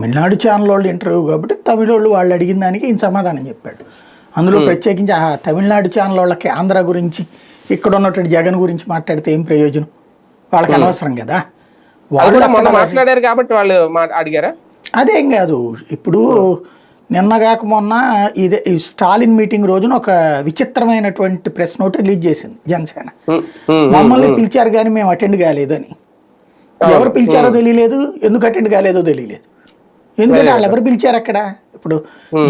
Tamil Nadu channel వాళ్ళు interview కాబట్టి తమిళ వాళ్ళు వాళ్ళు అడిగిన దానికి ఈయన సమాధానం చెప్పాడు. అందులో ప్రత్యేకించి ఆ తమిళనాడు ఛానల్ వాళ్ళకి ఆంధ్ర గురించి ఇక్కడ ఉన్నటువంటి జగన్ గురించి మాట్లాడితే ఏం ప్రయోజనం? వాళ్ళకి అనవసరం కదా? వాళ్ళు మాట్లాడారు కాబట్టి వాళ్ళు అడిగారా? అదేం కాదు. ఇప్పుడు నిన్న కాక మొన్న ఇదే ఈ స్టాలిన్ మీటింగ్ రోజున ఒక విచిత్రమైనటువంటి ప్రెస్ నోట్ రిలీజ్ చేసింది జనసేన. మమ్మల్ని పిలిచారు కానీ మేము అటెండ్ కాలేదని. ఎవరు పిలిచారో తెలియలేదు ఎందుకు అటెండ్ కాలేదో తెలియలేదు. ఎందుకంటే వాళ్ళు ఎవరు పిలిచారు అక్కడ? ఇప్పుడు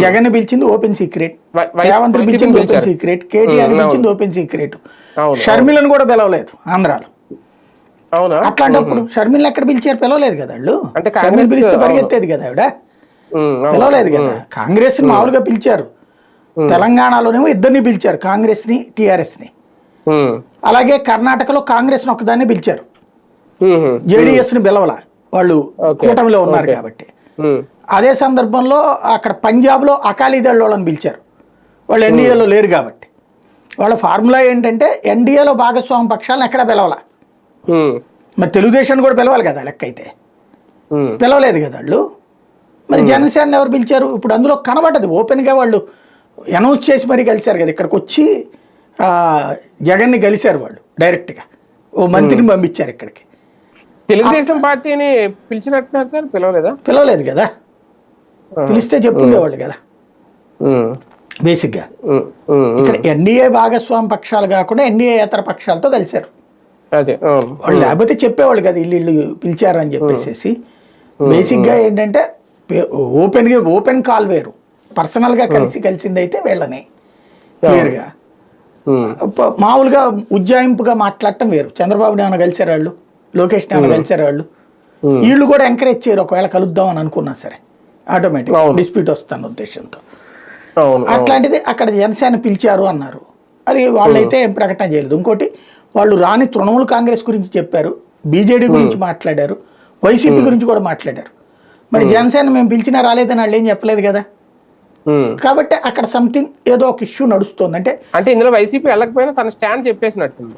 జగన్ పిలిచింది ఓపెన్ సీక్రెట్ రేవంత్ పిలిచింది ఓపెన్. సీక్రెట్ కేటీఆర్ పిలిచింది ఓపెన్ సీక్రెట్. షర్మిలను కూడా పిలవలేదు ఆంధ్రాలో. అవునా? అట్లాంటప్పుడు షర్మిలను ఎక్కడ పిలిచారు? పిలవలేదు కదా వాళ్ళు? అంటే షర్మిల కాంగ్రెస్ పిలిస్తే. పరిగెత్తేది కదా ఆవిడ. పిలవలేదు కదా? కాంగ్రెస్ని మామూలుగా పిలిచారు. తెలంగాణలోనేమో ఇద్దరిని పిలిచారు కాంగ్రెస్ని టిఆర్ఎస్ని అలాగే కర్ణాటకలో కాంగ్రెస్ని ఒక్కదాన్ని పిలిచారు. జేడీఎస్ని పిలవల వాళ్ళు. కూటమిలో ఉన్నారు. కాబట్టి. అదే సందర్భంలో అక్కడ పంజాబ్లో అకాలీదళ్ వాళ్ళని పిలిచారు. వాళ్ళు ఎన్డీఏలో లేరు కాబట్టి. వాళ్ళ ఫార్ములా ఏంటంటే ఎన్డీఏలో భాగస్వామి పక్షాలను ఎక్కడ పిలవాల. మరి తెలుగుదేశాన్ని కూడా పిలవాలి కదా లెక్క అయితే పిలవలేదు కదా వాళ్ళు. మరి జనసేన ఎవరు పిలిచారు? ఇప్పుడు అందులో కనబడ్డది. ఓపెన్గా వాళ్ళు అనౌన్స్ చేసి మరీ కలిశారు కదా. ఇక్కడికి వచ్చి జగన్ని కలిశారు వాళ్ళు డైరెక్ట్గా. ఓ మంత్రిని పంపించారు ఇక్కడికి. తెలుగుదేశం పార్టీని పిలిచినట్టున్నారు సార్ పిలవలేదా? పిలవలేదు కదా. పిలిస్తే చెప్పుండేవాళ్ళు కదా. బేసిక్గా. ఇక్కడ ఎన్డీఏ భాగస్వామి పక్షాలు కాకుండా ఎన్డీఏ ఇతర పక్షాలతో కలిశారు. వాళ్ళు లేకపోతే చెప్పేవాళ్ళు కదా ఇల్లు ఇల్లు పిలిచారు అని చెప్పేసి బేసిక్గా ఏంటంటే ఓపెన్గా ఓపెన్ కాల్ వేరు. పర్సనల్గా కలిసి కలిసింది అయితే వీళ్ళని ప- మామూలుగా ఉజ్జాయింపుగా మాట్లాడటం వేరు. చంద్రబాబు నాన్న కలిసారు వాళ్ళు? లోకేష్ నాన్న కలిసారు వాళ్ళు? వీళ్ళు కూడా ఎంకరేజ్ చేయరు ఒకవేళ కలుద్దాం అని అనుకున్నా సరే. ఆటోమేటిక్. డిస్ప్యూట్ వస్తాను ఉద్దేశంతో. అట్లాంటిది అక్కడ జనసేన పిలిచారు అన్నారు. అది వాళ్ళైతే ఏం ప్రకటన చేయలేదు. ఇంకోటి వాళ్ళు రాని తృణమూల్ కాంగ్రెస్ గురించి చెప్పారు. బీజేడీ గురించి మాట్లాడారు. వైసీపీ గురించి కూడా మాట్లాడారు. మరి జనసేన మేము పిలిచినా రాలేదని వాళ్ళు ఏం చెప్పలేదు కదా. కాబట్టి అక్కడ సంథింగ్ ఏదో ఒక ఇష్యూ నడుస్తుంది. అంటే అంటే ఇందులో వైసీపీ వెళ్ళకపోయినా తన స్టాండ్ చెప్పేసినట్టుంది.